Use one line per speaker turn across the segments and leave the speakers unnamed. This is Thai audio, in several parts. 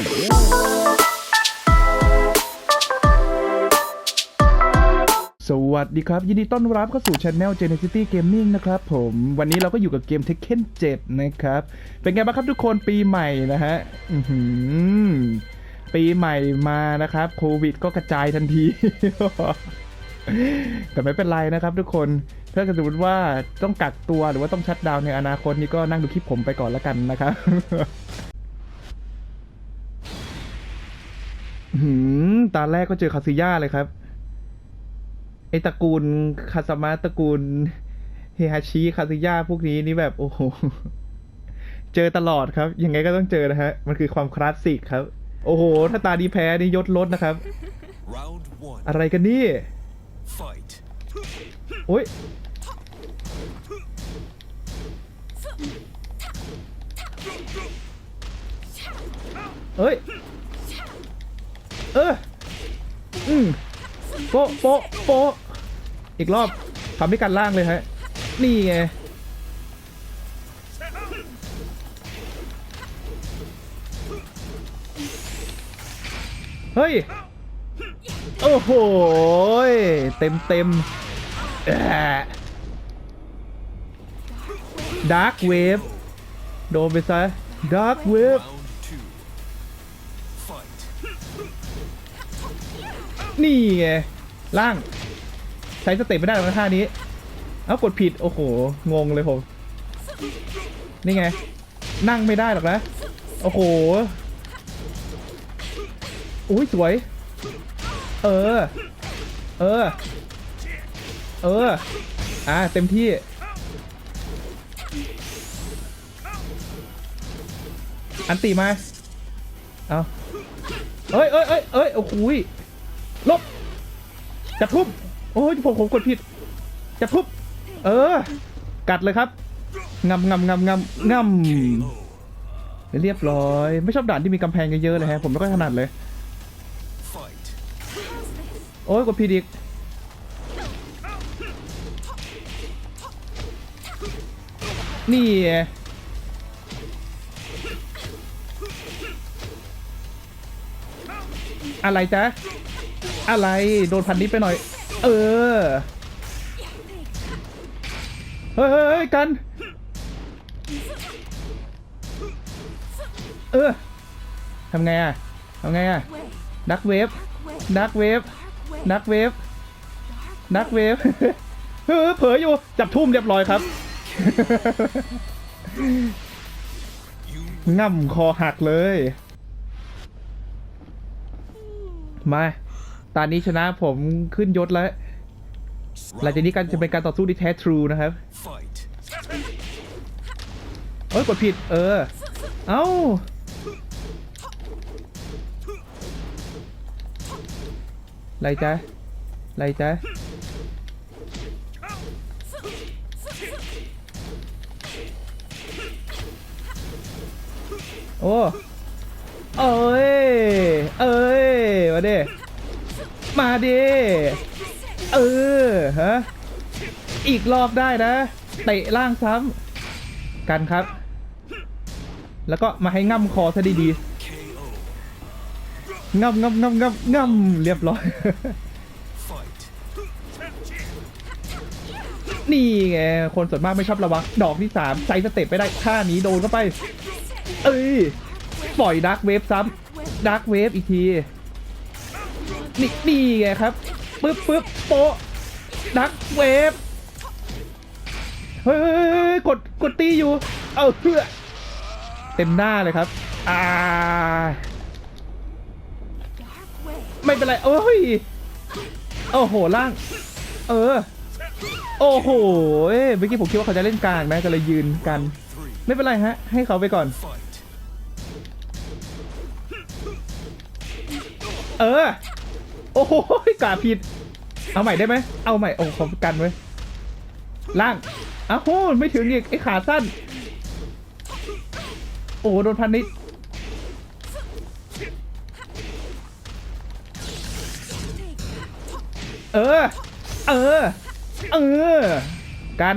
สวัสดีครับ ยินดีต้อนรับเข้าสู่ช anel Genesity Gaming นะครับผมวันนี้เราก็อยู่กับเกม Tekken 7 นะครับ เป็นไงบ้างครับทุกคนปีใหม่นะฮะปีใหม่มานะครับ โควิดก็กระจายทันที แต่ไม่เป็นไรนะครับทุกคนถ้าเกิดสมมติว่าต้องกักตัวหรือว่าต้องชัดดาวในอนาคตนี้ก็นั่งดูคลิปผมไปก่อนแล้วกันนะครับ หืมตาแรกก็เจอคาซิย่าเลยครับ ไอตระกูลคาสมาตระกูล เฮฮาชิคาซิย่าพวกนี้นี่แบบโอ้โห เจอตลอดครับ ยังไงก็ต้องเจอนะฮะ มันคือความคลาสสิกครับ โอ้โห ถ้าตาดีแพ้นี่ยศลดนะครับ
Round one.
อะไรกันนี่
Fight.
โอ้ยเอ้ย เออ อืมโปะโปะโปะอีกรอบทำให้กันล่างเลยฮะ นี่ไง เฮ้ย โอ้โหยเต็มเต็มดาร์กเวฟโดนไปซะดาร์กเวฟ นี่ไงล่าง ใช้สเต็ปไม่ได้หรอกนะท่านี้ เอ้ากดผิด โอ้โห งงเลยผม นี่ไง นั่งไม่ได้หรอกนะ โอ้โห อุ้ยสวย เออ เออ เออ อะเต็มที่ อันตีมา เอาเอ้ยเอ้ยเอ้ยเอ้ยโอ้โหย ลบจับทุบโอ้ยผมผมกดผิดจับทุบเออ กัดเลยครับงำงำงำงำงำเรียบร้อย ไม่ชอบด่านที่มีกำแพงเยอะๆเลยฮะผมไม่ค่อยถนัดเลย โอ้ยกดผิดอีกนี่อะไรจ๊ะ อะไร โดนพันนี้ไปหน่อย เออเฮ้ยเฮ้ยเฮ้ยกัน เออทำไงอะทำไงอะดักเวฟดักเวฟดักเวฟดักเวฟเฮ้ยเผลออยู่ จับทุ่มเรียบร้อยครับง่ำคอหักเลย มา ตอนนี้ชนะผมขึ้นยศแล้ว หลังจากนี้การจะเป็นการต่อสู้ที่แท้ทรูนะครับเอ้ยกดผิด เออ เอ้า ไรจ๊ะไรจ๊ะโอ้ เอ้ย เอ้ย มาดิ มาดิเออฮะอีกรอบได้นะเตะล่างซ้ำกันครับ แล้วก็มาให้ง่ำคอซะดีๆง่ำง่ำง่ำง่ำง่ำเรียบร้อย นี่ไงคนส่วนมากไม่ชอบระวัง ดอกที่สามใช้สเต็ปไม่ได้ท่านี้โดนเข้าไป เอ้ย ปล่อยดักเวฟซ้ำดักเวฟอีกที นี่นี่ไงครับปึ๊บปึ๊บโปะดักเวฟเฮ้ยกดกดตีอยู่ เอาเพื่อเต็มหน้าเลยครับ อ่า ไม่เป็นไรโอ้ยโอ้โหล่าง เออ โอ้โหเอ้ยเมื่อกี้ผมคิดว่าเขาจะเล่นกลางนะก็เลยยืนกัน ไม่เป็นไรฮะ ให้เขาไปก่อน เออ โอ้โหกาผิด เอาใหม่ได้ไหม เอาใหม่ โอ้ผมกันไว้ล่างอ้าวโหไม่ถึงอีกไอ้ขาสั้น โอ้โดนพันนิดเออ เออ เออ กัน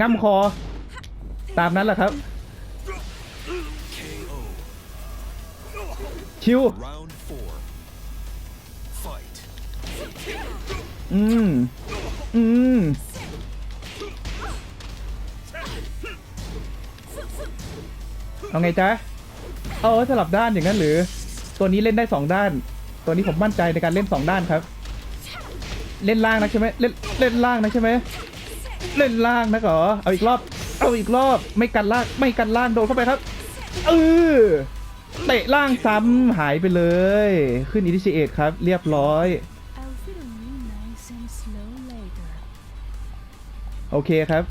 ง่ำคอ ตามนั้นแหละครับ ชิว
Round four. Fight.
อืม อืม เอาไงจ๊ะ เอาสลับด้านอย่างนั้นหรือ ตัวนี้เล่นได้สองด้าน ตัวนี้ผมมั่นใจในการเล่นสองด้านครับ เล่นล่างนะใช่ไหมเล่นเล่นล่างนะใช่ไหมเล่นล่างนะเหรอ เอาอีกรอบ เอาอีกรอบ ไม่กันล่าง ไม่กันล่างโดนเข้าไปครับเออเตะล่างซ้ำหายไปเลย ขึ้นอินิชิเอตครับ เรียบร้อย โอเคครับ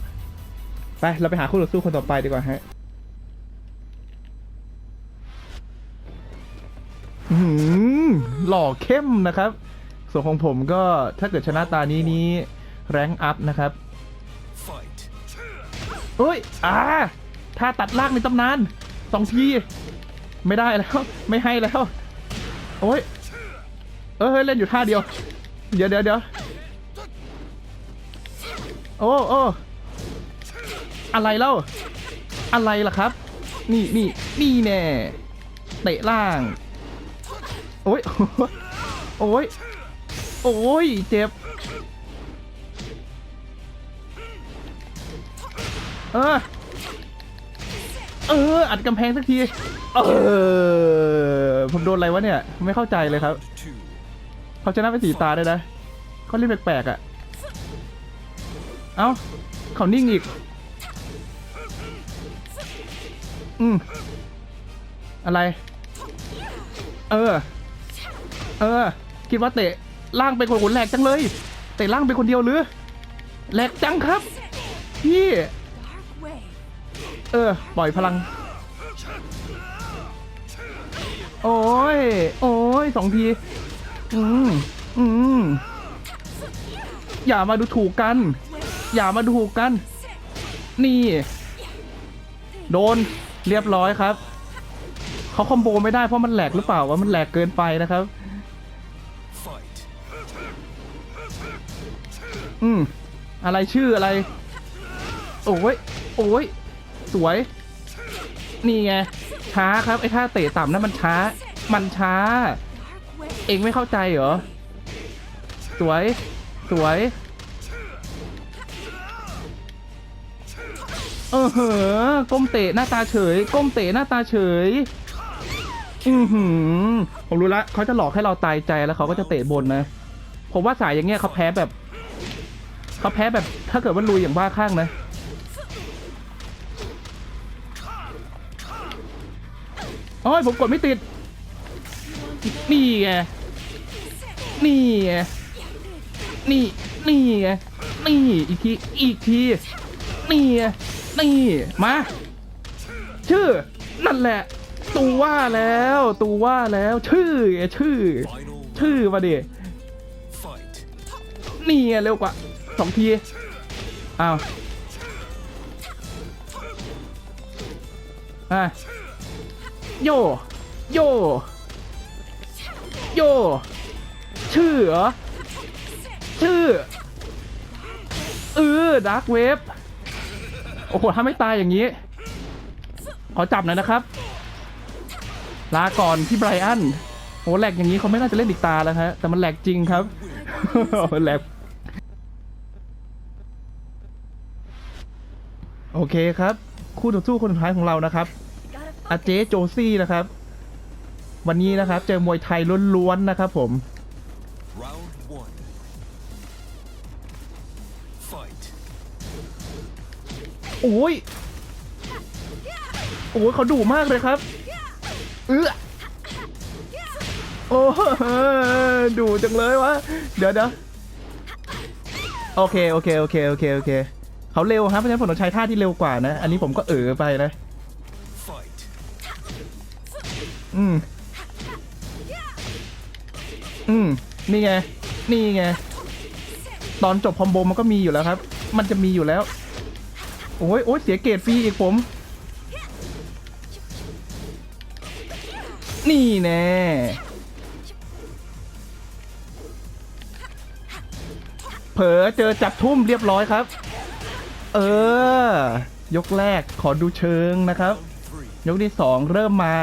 ไป เราไปหาคู่ต่อสู้คนต่อไปดีกว่าฮะหือหล่อเข้มนะครับ ส่วนของผมก็ถ้าเกิดชนะตานี้นี้แรงอัพนะครับเอ้ย อ่า ถ้าตัดล่างในตำนานสองที ไม่ได้แล้ว ไม่ให้แล้ว โอ้ย เออเฮ้ยเล่นอยู่ท่าเดียว เดี๋ยวเดี๋ยวเดี๋ยว โอ้โอ้อะไรเล่า อะไรล่ะครับ นี่นี่นี่แน่เตะล่าง โอ้ยโอ้ยโอ้ยเจ็บ เออ เออ อัดกำแพงสักที เออ ผมโดนอะไรวะเนี่ย ไม่เข้าใจเลยครับ เขาชนะไปสีตาได้นะเขาเล่นแปลกๆอะ เอ้าเขานิ่งอีก อืมอะไร เออ เออ คิดว่าเตะล่างเป็นคนคนแหลกจังเลย เตะล่างเป็นคนเดียวหรือแหลกจังครับ พี่ เออ ปล่อยพลัง โอ้ย โอ้ยสองที อืม อืม อย่ามาดูถูกกัน อย่ามาดูถูกกัน นี่ โดนเรียบร้อยครับ เขาคอมโบไม่ได้เพราะมันแหลกหรือเปล่าว่ามันแหลกเกินไปนะครับ อืม อะไรชื่ออะไร โอ้ย โอ้ย สวย นี่ไง ช้าครับ ไอ้ท่าเตะต่ำนั่นมันช้า มันช้า เองไม่เข้าใจเหรอ สวย สวย เออเหอก้มเตะหน้าตาเฉย ก้มเตะหน้าตาเฉยอือหือผมรู้ละเขาจะหลอกให้เราตายใจแล้วเขาก็จะเตะบนนะ ผมว่าสายอย่างเงี้ยเขาแพ้แบบเขาแพ้แบบถ้าเกิดว่าลุยอย่างบ้าคลั่งนะโอ้ยผมกดไม่ติด นี่ไง นี่ไง นี่ นี่ไง นี่ อีกที อีกที นี่นี่มาชื่อ นั่นแหละ ตูว่าแล้ว ตูว่าแล้ว ชื่อชื่อ ชื่อมาดินี่ไงเร็วกว่าสองทีอ้าวอะโย โย โย ชื่อเหรอ ชื่อ เออดาร์กเวฟ โอ้โห ถ้าไม่ตายอย่างนี้ ขอจับหน่อยนะครับ ลาก่อนพี่ไบรอันโอ้แหลกอย่างนี้เขาไม่น่าจะเล่นอีกตาแล้วฮะ แต่มันแหลกจริงครับมันแหลกโอเคครับ คู่ต่อสู้คนสุดท้ายของเรานะครับอาเจโจซี่นะครับ วันนี้นะครับ เจอมวยไทยล้วนๆนะครับผม โอ้ยโอ้ยเขาดุมากเลยครับเอื้อโอ้ดุจังเลยวะเดี๋ยวเดี๋ยวโอเคโอเคโอเคโอเคโอเคเขาเร็วครับเพราะฉะนั้นผมต้องใช้ท่าที่เร็วกว่านะ อันนี้ผมก็เออไปนะ
Fight.
อืมอืมนี่ไง นี่ไง ตอนจบคอมโบมันก็มีอยู่แล้วครับ มันจะมีอยู่แล้ว โอ้ยโอ้ยเสียเกรดฟรีอีกผม นี่แน่เผลอเจอจับทุ่มเรียบร้อยครับ เออ ยกแรกขอดูเชิงนะครับ ยกที่สองเริ่มมา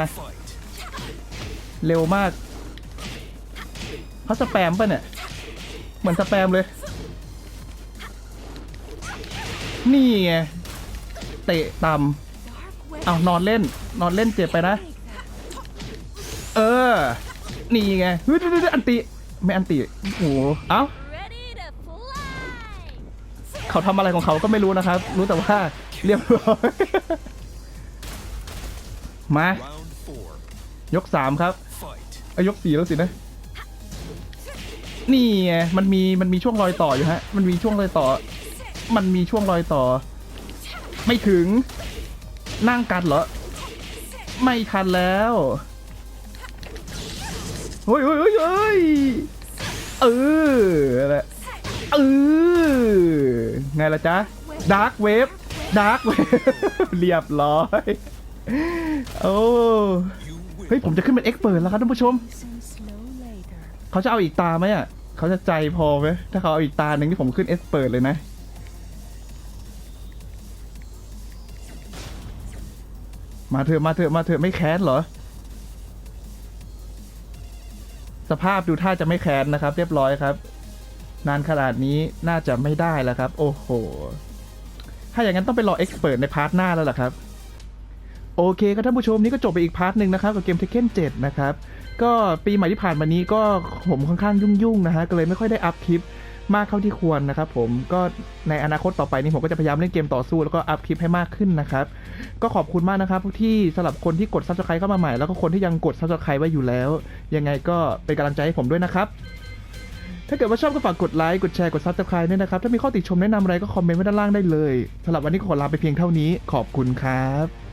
เร็วมากเขาสแปมป่ะเนี่ย เหมือนสแปมเลย นี่ไง เตะต่ำเอานอนเล่น นอนเล่นเจ็บไปนะ เออ นี่ไงเฮ้ยเดี๋ยวเดี๋ยวอันติ ไม่อันติโอ้โหเอ้า
Ready to fly!
เขาทำอะไรของเขาก็ไม่รู้นะครับ รู้แต่ว่าเรียบร้อย มา
Round four.
ยกสามครับ
Fight.
อายกสี่แล้วสินะ นี่ไงมันมีมันมีช่วงรอยต่ออยู่ฮะ มันมีช่วงรอยต่อ มันมีช่วงรอยต่อ ไม่ถึง นั่งกันเหรอ ไม่ทันแล้วเฮ้ยเฮ้ยเฮ้ยเออนั่นแหละเออไงล่ะจ๊ะดาร์กเวฟดาร์กเวฟเรียบร้อย โอ้เฮ้ย ผมจะขึ้นเป็นเอ็กเปิดแล้วครับท่านผู้ชม เขาจะเอาอีกตาไหมอะ เขาจะใจพอไหมถ้าเขาเอาอีกตาหนึ่งที่ผมขึ้นเอ็กเปิดเลยนะ มาเถอะมาเถอะมาเถอะไม่แค้นเหรอ สภาพดูท่าจะไม่แค้นนะครับ เรียบร้อยครับ นานขนาดนี้น่าจะไม่ได้แล้วครับ โอ้โห ถ้าอย่างนั้นต้องไปรอเอ็กซ์เปิดในพาร์ทหน้าแล้วล่ะครับโอเคครับท่านผู้ชมนี่ก็จบไปอีกพาร์ทหนึ่งนะครับกับเกม Tekken 7นะครับ ก็ปีใหม่ที่ผ่านมานี้ก็ผมค่อนข้างยุ่งๆนะฮะก็เลยไม่ค่อยได้อัพคลิป มากเท่าที่ควรนะครับผมก็ในอนาคตต่อไปนี้ผมก็จะพยายามเล่นเกมต่อสู้แล้วก็อัพคลิปให้มากขึ้นนะครับก็ขอบคุณมากนะครับที่สำหรับคนที่กด subscribe เข้ามาใหม่แล้วก็คนที่ยังกด subscribe ไว้อยู่แล้ว ยังไงก็เป็นกำลังใจให้ผมด้วยนะครับถ้าเกิดว่าชอบก็ฝากกดไลค์กดแชร์กด subscribe ด้วยนะครับถ้ามีข้อติชมแนะนำอะไรก็คอมเมนต์ไว้ด้านล่างได้เลยสำหรับวันนี้ก็ขอลาไปเพียงเท่านี้ ขอบคุณครับ